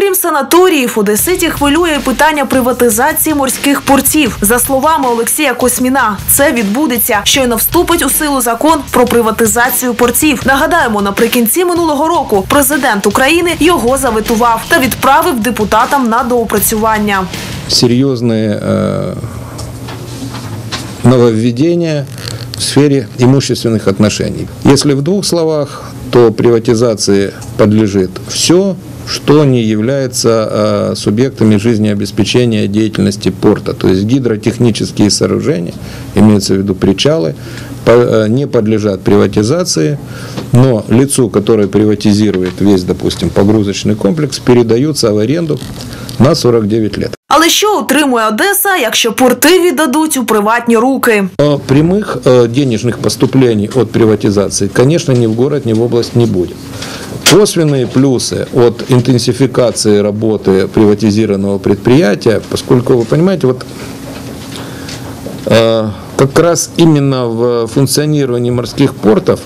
Окрім санаторіїв, Одеситі хвилює і питання приватизації морських портів. За словами Олексія Косміна, це відбудеться. Щойно вступить у силу закон про приватизацію портів. Нагадаємо, наприкінці минулого року президент України його заветував та відправив депутатам на доопрацювання. серьезные э, нововведения в сфере имущественных отношений. Если в двух словах, то приватизации подлежит все, что не является э, субъектами жизнеобеспечения деятельности порта, то есть гидротехнические сооружения, имеется в виду причалы, по- э, не подлежат приватизации, но лицу, которое приватизирует весь, допустим, погрузочный комплекс, передаются в аренду на 49 лет. Але що отримує Одеса, якщо порти віддадуть у приватні руки? Но прямых э, денежных поступлений от приватизации, конечно, ни в город, ни в область не будет. Косвенные плюсы от интенсификации работы приватизированного предприятия, поскольку, вы понимаете, вот э, как раз именно в функционировании морских портов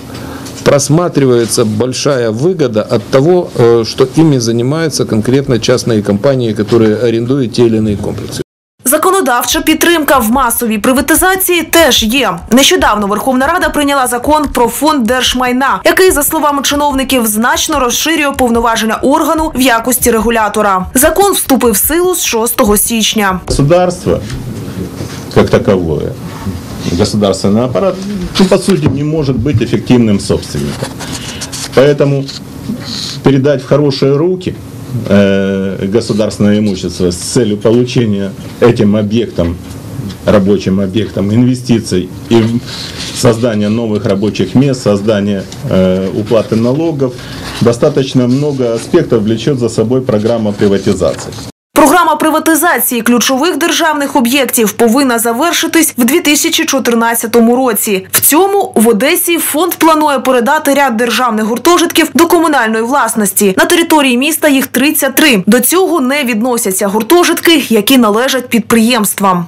просматривается большая выгода от того, э, что ими занимаются конкретно частные компании, которые арендуют те или иные комплексы. Законодавча підтримка в масовій приватизації теж є. Нещодавно Верховна Рада прийняла закон про фонд держмайна, який, за словами чиновників, значно розширює повноваження органу в якості регулятора. Закон вступив в силу з 6 січня. Государство, как таковое, государственный аппарат, ну, по сути, не может быть эффективным собственником. Поэтому передать в хорошие руки э, государственное имущество с целью получения этим объектом, рабочим объектом инвестиций и создания новых рабочих мест, создания э, уплаты налогов, достаточно много аспектов влечет за собой программа приватизации. Програма приватизації ключових державних об'єктів повинна завершитись в 2014 році. В цьому в Одесі фонд планує передати ряд державних гуртожитків до комунальної власності. На території міста їх 33. До цього не відносяться гуртожитки, які належать підприємствам.